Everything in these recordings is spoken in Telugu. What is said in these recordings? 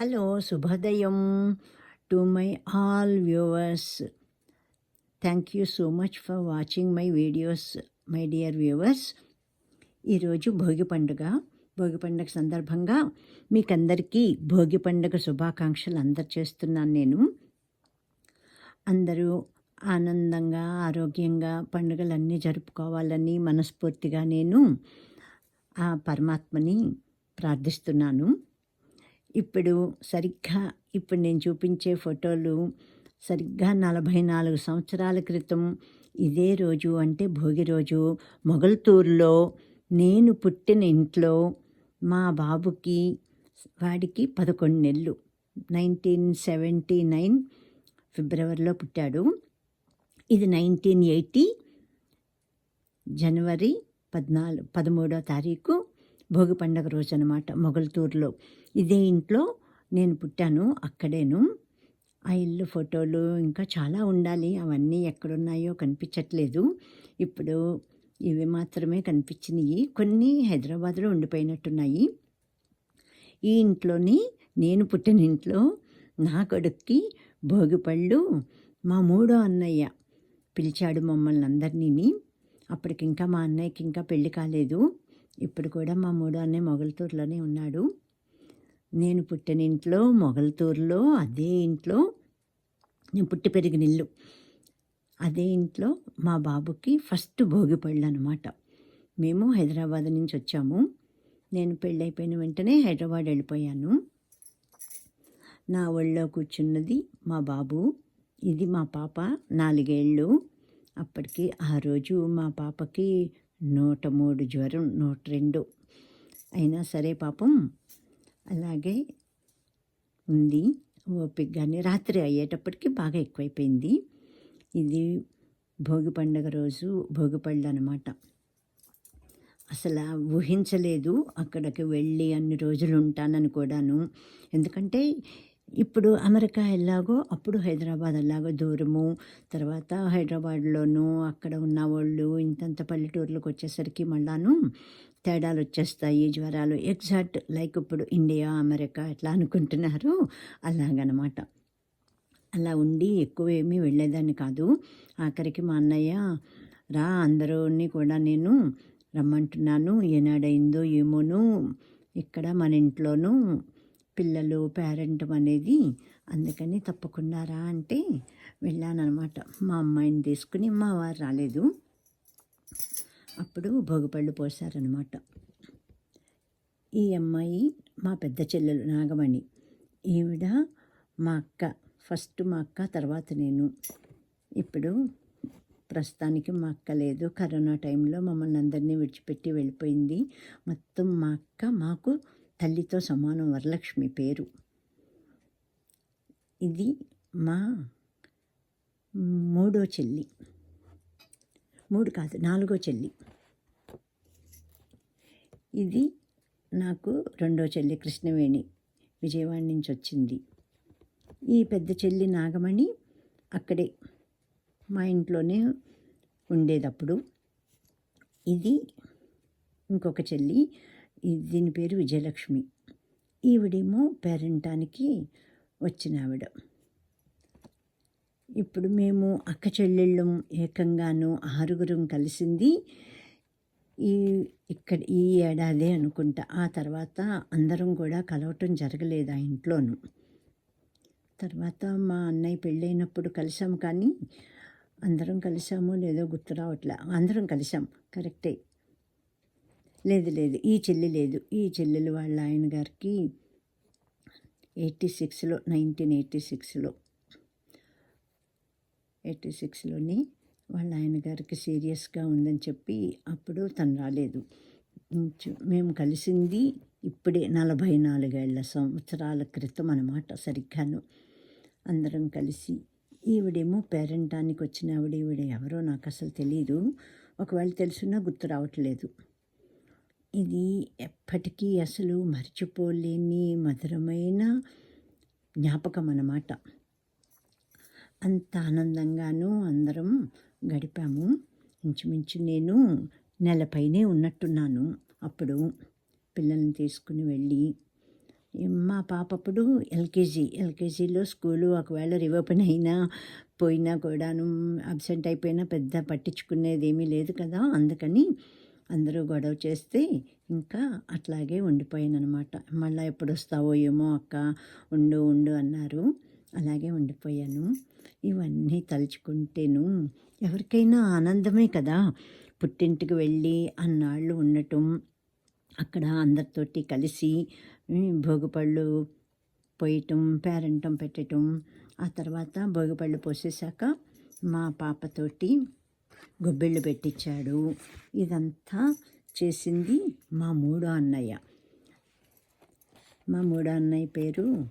హలో శుభోదయం to my all viewers. Thank you so much for watching my videos my dear viewers ఈరోజు భోగి పండుగ. భోగి పండుగ సందర్భంగా మీకందరికీ భోగి పండుగ శుభాకాంక్షలు అందరు చేస్తున్నాను నేను. అందరూ ఆనందంగా ఆరోగ్యంగా పండుగలన్నీ జరుపుకోవాలని మనస్ఫూర్తిగా నేను ఆ పరమాత్మని ప్రార్థిస్తున్నాను. ఇప్పుడు సరిగ్గా ఇప్పుడు నేను చూపించే ఫోటోలు సరిగ్గా నలభై నాలుగు సంవత్సరాల క్రితం ఇదే రోజు అంటే భోగి రోజు మొగల్తూరులో నేను పుట్టిన ఇంట్లో మా బాబుకి వాడికి పదకొండు నెలలు. నైన్టీన్ సెవెంటీ నైన్ ఫిబ్రవరిలో పుట్టాడు. ఇది నైన్టీన్ ఎయిటీ జనవరి పద్నాలుగు పదమూడో తారీఖు భోగి పండగ రోజు అనమాట మొగల్తూరులో. ఇదే ఇంట్లో నేను పుట్టాను అక్కడేను. ఆ ఇల్లు ఫోటోలు ఇంకా చాలా ఉండాలి. అవన్నీ ఎక్కడున్నాయో కనిపించట్లేదు. ఇప్పుడు ఇవి మాత్రమే కనిపించినాయి. కొన్ని హైదరాబాద్లో ఉండిపోయినట్టున్నాయి. ఈ ఇంట్లోని నేను పుట్టిన ఇంట్లో నా కొడుక్కి భోగిపళ్ళు మా మూడో అన్నయ్య పిలిచాడు మమ్మల్ని అందరినీ అప్పటికి ఇంకా మా అన్నయ్యకి ఇంకా పెళ్ళి కాలేదు. ఇప్పుడు కూడా మా మూడో అన్నయ్య మొగల్తూరులోనే ఉన్నాడు. నేను పుట్టిన ఇంట్లో మొగల్తూరులో అదే ఇంట్లో నేను పుట్టి పెరిగిన ఇల్లు. అదే ఇంట్లో మా బాబుకి ఫస్ట్ భోగిపళ్ళు అనమాట మేము హైదరాబాద్ నుంచి వచ్చాము. నేను పెళ్ళైపోయిన వెంటనే హైదరాబాద్ వెళ్ళిపోయాను. నా ఒళ్ళో కూర్చున్నది మా బాబు ఇది మా పాప నాలుగేళ్ళు. అప్పటికి ఆ రోజు మా పాపకి నూట మూడు జ్వరం నూట రెండు. అయినా సరే పాపం అలాగే ఉంది. ఓపికగానే రాత్రి అయ్యేటప్పటికి బాగా ఎక్కువైపోయింది. ఇది భోగి పండుగ రోజు భోగిపళ్ళు అనమాట అసలు ఊహించలేదు అక్కడికి వెళ్ళి అన్ని రోజులు ఉంటానని కూడాను. ఎందుకంటే ఇప్పుడు అమెరికా ఎలాగో అప్పుడు హైదరాబాద్ ఎలాగో దూరము. తర్వాత హైదరాబాద్లోనూ అక్కడ ఉన్న వాళ్ళు ఇంతంత పల్లెటూర్లకు వచ్చేసరికి మళ్ళాను తేడాలు వచ్చేస్తాయి జ్వరాలు. ఎగ్జాక్ట్ లైక్ ఇప్పుడు ఇండియా అమెరికా ఎట్లా అనుకుంటున్నారు అలాగనమాట. అలా ఉండి ఎక్కువ ఏమీ వెళ్ళేదాన్ని కాదు. ఆఖరికి మా అన్నయ్య రా అందరూని కూడా నేను రమ్మంటున్నాను. ఏనాడైందో ఏమోను. ఇక్కడ మన ఇంట్లోనూ పిల్లలు పేరెంట్ అనేది అందుకని తప్పకుండా రా అంటే వెళ్ళానమాట మా అమ్మాయిని తీసుకుని మా వారు రాలేదు. అప్పుడు భోగిపళ్ళు పోసారనమాట ఈ అమ్మాయి మా పెద్ద చెల్లెలు నాగమణి. ఈవిడ మా అక్క ఫస్ట్ మా అక్క తర్వాత నేను. ఇప్పుడు ప్రస్తుతానికి మా అక్క లేదు. కరోనా టైంలో మమ్మల్ని అందరినీ విడిచిపెట్టి వెళ్ళిపోయింది. మొత్తం మా అక్క మాకు తల్లితో సమానం వరలక్ష్మి పేరు. ఇది మా మూడో చెల్లి. మూడు కాదు నాలుగో చెల్లి. ఇది నాకు రెండో చెల్లి కృష్ణవేణి విజయవాడ నుంచి వచ్చింది. ఈ పెద్ద చెల్లి నాగమణి అక్కడే మా ఇంట్లోనే ఉండేటప్పుడు ఇది ఇంకొక చెల్లి దీని పేరు విజయలక్ష్మి. ఈవిడేమో పేరెంటానికి వచ్చిన ఆవిడ ఇప్పుడు మేము అక్క చెల్లెళ్ళం ఏకంగాను ఆరుగురం కలిసింది. ఈ ఇక్కడ ఈ ఏడాదే అనుకుంటా. ఆ తర్వాత అందరం కూడా కలవటం జరగలేదు ఆ ఇంట్లోనూ. తర్వాత మా అన్నయ్య పెళ్ళైనప్పుడు కలిసాం కానీ అందరం కలిసామో లేదో గుర్తు రావట్లే. అందరం కలిసాం కరెక్టే. లేదు లేదు. ఈ చెల్లి లేదు. ఈ చెల్లెలు వాళ్ళ ఆయన గారికి ఎయిటీ సిక్స్లో నైన్టీన్ ఎయిటీ సిక్స్లో. ఎయిటీ సిక్స్లోని వాళ్ళ ఆయన గారికి సీరియస్గా ఉందని చెప్పి అప్పుడు తను రాలేదు. మేము కలిసింది ఇప్పుడే నలభై నాలుగేళ్ళ సంవత్సరాల క్రితం అనమాట సరిగ్గాను. అందరం కలిసి ఈవిడేమో పేరెంటానికి వచ్చిన ఆవిడ ఈవిడ ఎవరో నాకు అసలు తెలియదు ఒకవేళ తెలుసున్నా గుర్తు రావట్లేదు. ఇది ఎప్పటికీ అసలు మర్చిపోలేని మధురమైన జ్ఞాపకం అన్నమాట అంత ఆనందంగాను అందరం గడిపాము. ఇంచుమించు నేను నెలపైనే ఉన్నట్టున్నాను అప్పుడు. పిల్లల్ని తీసుకుని వెళ్ళి మా పాప అప్పుడు ఎల్కేజీ ఎల్కేజీలో స్కూలు ఒకవేళ రివోపెన్ అయినా పోయినా కూడాను అబ్సెంట్ అయిపోయినా పెద్ద పట్టించుకునేది ఏమీ లేదు కదా అందుకని అందరూ గొడవ చేస్తే ఇంకా అట్లాగే ఉండిపోయాను అనమాట మళ్ళీ ఎప్పుడు వస్తావో ఏమో అక్క ఉండు ఉండు అన్నారు. అలాగే ఉండిపోయాను. ఇవన్నీ తలుచుకుంటేను ఎవరికైనా ఆనందమే కదా. పుట్టింటికి వెళ్ళి అన్నాళ్ళు ఉండటం అక్కడ అందరితోటి కలిసి భోగిపళ్ళు పోయటం పేరంటం పెట్టటం ఆ తర్వాత భోగిపళ్ళు పోసేసాక మా పాపతోటి గొబ్బిళ్ళు పెట్టించాడు. ఇదంతా చేసింది మా మూడో అన్నయ్య. మా మూడో అన్నయ్య పేరు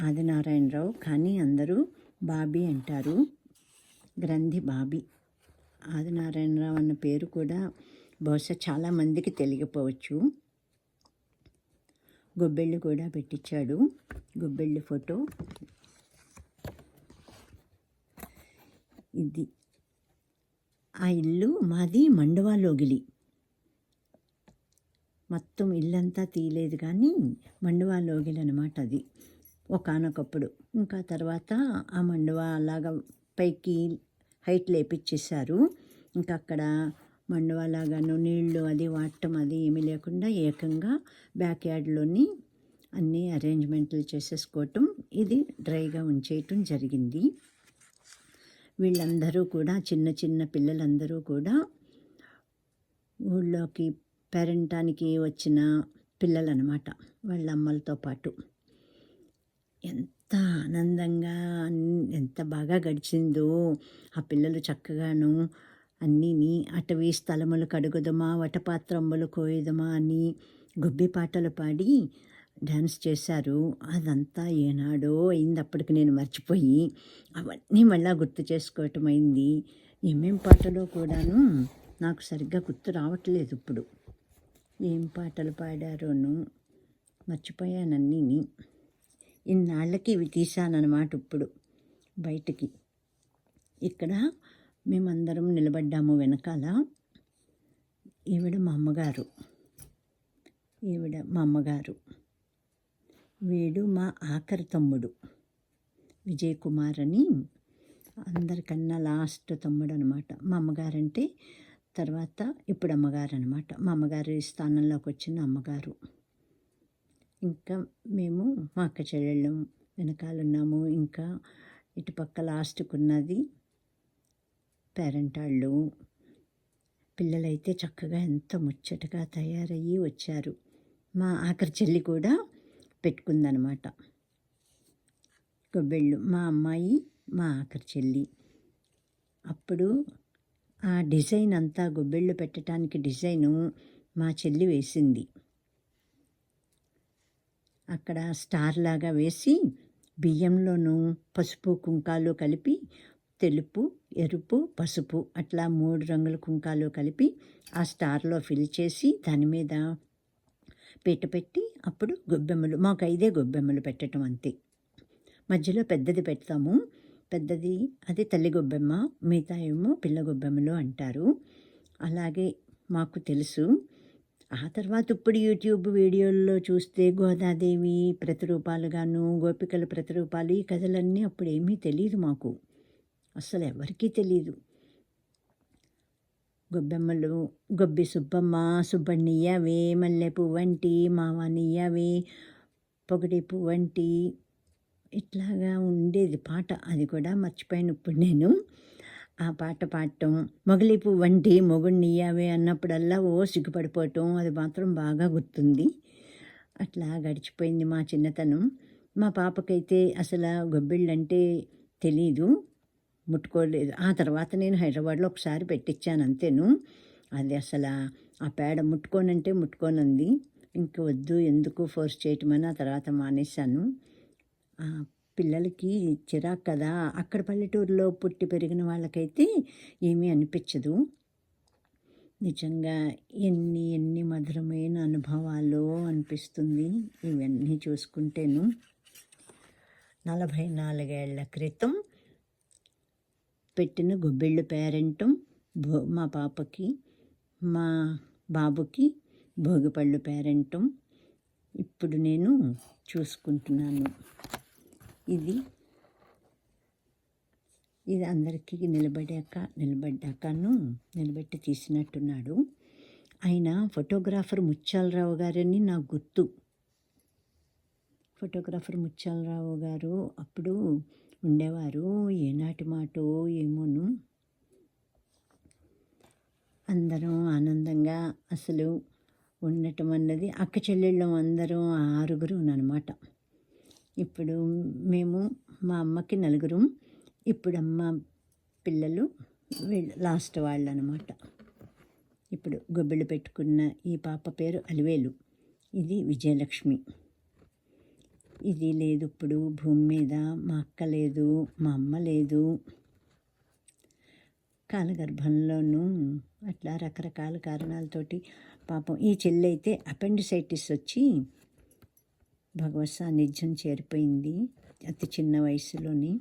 ఆదినారాయణరావు. కానీ అందరూ బాబీ అంటారు. గ్రంథి బాబీ. ఆదినారాయణరావు అన్న పేరు కూడా బహుశా చాలామందికి తెలియకపోవచ్చు. గొబ్బెళ్ళు కూడా పెట్టించాడు. గొబ్బెళ్ళు ఫోటో. ఇది. ఆ ఇల్లు మాది మండవాలోగిలి మొత్తం ఇల్లంతా తీయలేదు కానీ మండవాలోగిలి అనమాట అది. ఒకనొకప్పుడు. ఇంకా తర్వాత ఆ మండవా అలాగా పైకి హైట్ లేపిచ్చేసారు ఇంకా అక్కడ మండవలాగాను నీళ్ళు అది వాడటం అది ఏమీ లేకుండా ఏకంగా బ్యాక్ యార్డ్లోని అన్నీ అరేంజ్మెంట్లు చేసేసుకోవటం ఇది డ్రైగా ఉంచేయటం జరిగింది. వీళ్ళందరూ కూడా చిన్న చిన్న పిల్లలందరూ కూడా ఊళ్ళోకి పేరెంటానికి వచ్చిన పిల్లలనమాట వాళ్ళ అమ్మలతో పాటు. ఎంత ఆనందంగా ఎంత బాగా గడిచిందో ఆ పిల్లలు చక్కగాను అన్నీని అటవీ స్థలములు కడుగుదమా వటపాత్రంబులు కోయదమా అని గుబ్బి పాటలు పాడి డ్యాన్స్ చేశారు అదంతా ఏనాడో అయింది అప్పటికి నేను మర్చిపోయి అవన్నీ మళ్ళీ గుర్తు చేసుకోవటం అయింది. ఏమేం పాటలో కూడాను నాకు సరిగ్గా గుర్తు రావట్లేదు ఇప్పుడు. ఏం పాటలు పాడారోను మర్చిపోయానన్నీని. ఇన్నాళ్ళకి ఇవి తీశానన్నమాట ఇప్పుడు బయటికి. ఇక్కడ మేమందరం నిలబడ్డాము వెనకాల. ఈవిడ మా అమ్మగారు. ఈవిడ మా అమ్మగారు. వీడు మా ఆఖరి తమ్ముడు. విజయ్ కుమార్ అని అందరికన్నా లాస్ట్ తమ్ముడు అనమాట మా అమ్మగారంటే తర్వాత ఇప్పుడు అమ్మగారు అనమాట మా అమ్మగారి స్థానంలోకి వచ్చిన అమ్మగారు. ఇంకా మేము మా అక్క చెల్లెళ్ళం వెనకాలన్నాము ఇంకా ఇటుపక్క లాస్ట్కున్నది పేరెంట్ పేరెంటాళ్ళు. పిల్లలైతే చక్కగా ఎంత ముచ్చటగా తయారయ్యి వచ్చారు. మా ఆఖరి చెల్లి కూడా పెట్టుకుందనమాట. గొబ్బెళ్ళు మా అమ్మాయి మా ఆఖరి చెల్లి. అప్పుడు ఆ డిజైన్ అంతా గొబ్బెళ్ళు పెట్టడానికి డిజైను మా చెల్లి వేసింది. అక్కడ స్టార్ లాగా వేసి బియ్యంలోనూ పసుపు కుంకాలు కలిపి తెలుపు ఎరుపు పసుపు అట్లా మూడు రంగుల కుంకాలు కలిపి ఆ స్టార్లో ఫిల్ చేసి దాని మీద పీట పెట్టి అప్పుడు గొబ్బెమ్మలు మాకు ఐదే గొబ్బెమ్మలు పెట్టడం అంతే. మధ్యలో పెద్దది పెడతాము. పెద్దది అది తల్లి గొబ్బెమ్మ మిగతా ఏమో పిల్ల గొబ్బెమ్మలు అంటారు. అలాగే మాకు తెలుసు. ఆ తర్వాత ఇప్పుడు యూట్యూబ్ వీడియోల్లో చూస్తే గోదాదేవి ప్రతిరూపాలుగాను గోపికల ప్రతిరూపాలు ఈ కథలన్నీ అప్పుడు ఏమీ తెలియదు మాకు. అసలు ఎవరికీ తెలియదు గొబ్బెమ్మలు గొబ్బి సుబ్బమ్మ సుబ్బన్నీయవే మల్లె పువ్వంటి మావనియ్యవే పొగటి పువ్వంటి ఇట్లాగా ఉండేది పాట. అది కూడా మర్చిపోయాను ఇప్పుడు నేను. ఆ పాట పాడటం మొగలి పువ్వంటి మొగుడినియ్యవే అన్నప్పుడల్లా ఓ సిగ్గుపడిపోవటం అది మాత్రం బాగా గుర్తుంది. అట్లా గడిచిపోయింది మా చిన్నతనం. మా పాపకైతే అసలు గొబ్బిళ్ళంటే తెలీదు. ముట్టుకోలేదు. ఆ తర్వాత నేను హైదరాబాద్లో ఒకసారి పెట్టించాను అంతేను. అది అసలు ఆ పేడ ముట్టుకోనంటే ముట్టుకోనంది. ఇంక వద్దు ఎందుకు ఫోర్స్ చేయటమని ఆ తర్వాత మానేశాను. పిల్లలకి చిరాకు కదా అక్కడ పల్లెటూరులో పుట్టి పెరిగిన వాళ్ళకైతే ఏమీ అనిపించదు. నిజంగా ఎన్ని ఎన్ని మధురమైన అనుభవాలు అనిపిస్తుంది ఇవన్నీ చూసుకుంటేను. నలభై నాలుగేళ్ళ క్రితం పెట్టిన గొబ్బిళ్ళు పేరెంటం భో మా పాపకి మా బాబుకి భోగిపళ్ళు పేరెంటం. ఇప్పుడు నేను చూసుకుంటున్నాను. ఇది ఇది అందరికీ నిలబడాక నిలబడ్డాకను నిలబెట్టి తీసినట్టున్నాడు. ఆయన ఫోటోగ్రాఫర్ ముత్యాలరావు గారని నాకు గుర్తు. ఫోటోగ్రాఫర్ ముత్యాలరావు గారు అప్పుడు ఉండేవారు. ఏనాటి మాటో ఏమోను. అందరం ఆనందంగా అసలు ఉండటం అన్నది అక్క చెల్లెళ్ళం అందరం ఆరుగురు అనమాట ఇప్పుడు మేము మా అమ్మకి నలుగురు ఇప్పుడు అమ్మ పిల్లలు వీళ్ళు లాస్ట్ వాళ్ళు అనమాట ఇప్పుడు గొబ్బిళ్ళు పెట్టుకున్న ఈ పాప పేరు అలివేలు. ఇది విజయలక్ష్మి. ఇది లేదు ఇప్పుడు. భూమి మీద మా అక్క లేదు మా అమ్మ లేదు. కాలగర్భంలోనూ అట్లా రకరకాల కారణాలతోటి పాపం ఈ చెల్లి అయితే అపెండిసైటిస్ వచ్చి భగవత్ సాన్నిధ్యం చేరిపోయింది అతి చిన్న వయసులోని.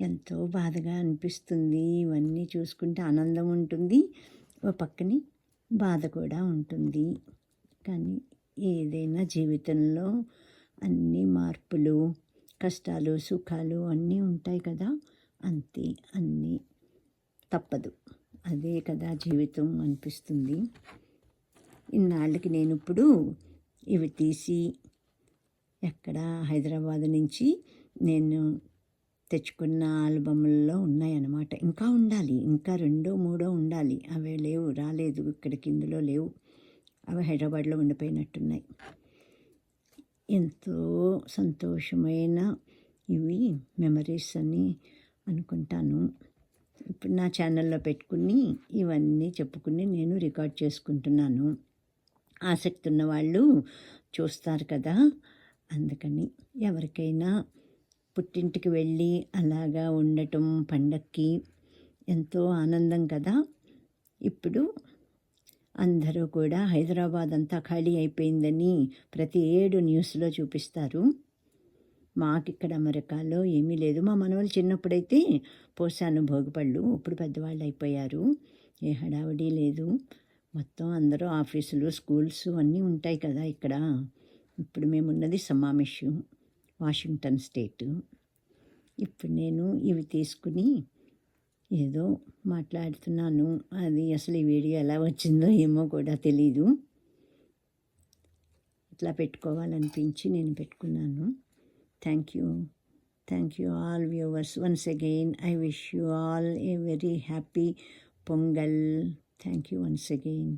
ఎంతో బాధగా అనిపిస్తుంది. ఇవన్నీ చూసుకుంటే ఆనందం ఉంటుంది. ఓ పక్కని బాధ కూడా ఉంటుంది. కానీ ఏదైనా జీవితంలో అన్ని మార్పులు కష్టాలు సుఖాలు అన్నీ ఉంటాయి కదా? అంతే అన్నీ తప్పదు. అదే కదా జీవితం అనిపిస్తుంది. ఇన్నాళ్ళకి నేను ఇప్పుడు ఇవి తీసి ఎక్కడ హైదరాబాద్ నుంచి నేను తెచ్చుకున్న ఆల్బమ్లలో ఉన్నాయన్నమాట. ఇంకా ఉండాలి. ఇంకా రెండో మూడో ఉండాలి. అవే లేవు రాలేదు. ఇక్కడికి ఇందులో లేవు. అవి హైదరాబాద్లో ఉండిపోయినట్టున్నాయి. ఎంతో సంతోషమైన ఇవి మెమరీస్ అని అనుకుంటాను. ఇప్పుడు నా ఛానల్లో పెట్టుకుని ఇవన్నీ చెప్పుకుని నేను రికార్డ్ చేసుకుంటున్నాను. ఆసక్తి ఉన్న వాళ్ళు చూస్తారు కదా. అందుకని ఎవరికైనా పుట్టింటికి వెళ్ళి అలాగా ఉండటం పండక్కి ఎంతో ఆనందం కదా. ఇప్పుడు అందరూ కూడా హైదరాబాద్ అంతా ఖాళీ అయిపోయిందని ప్రతి ఏడు న్యూస్లో చూపిస్తారు. మాకు ఇక్కడ అమెరికాలో ఏమీ లేదు. మా మనవాళ్ళు చిన్నప్పుడైతే పోసాను భోగిపళ్ళు. ఇప్పుడు పెద్దవాళ్ళు అయిపోయారు. ఏ హడావిడి లేదు. మొత్తం అందరూ ఆఫీసులు స్కూల్స్ అన్నీ ఉంటాయి కదా ఇక్కడ. ఇప్పుడు మేమున్నది సమామిషు వాషింగ్టన్ స్టేట్. ఇప్పుడు నేను ఇవి తీసుకుని ఏదో మాట్లాడుతున్నాను. అది అసలు ఈ వీడియో ఎలా వచ్చిందో ఏమో కూడా తెలీదు. ఇట్లా పెట్టుకోవాలనిపించి నేను పెట్టుకున్నాను. Thank you thank you all viewers once again I wish you all a very happy Pongal thank you once again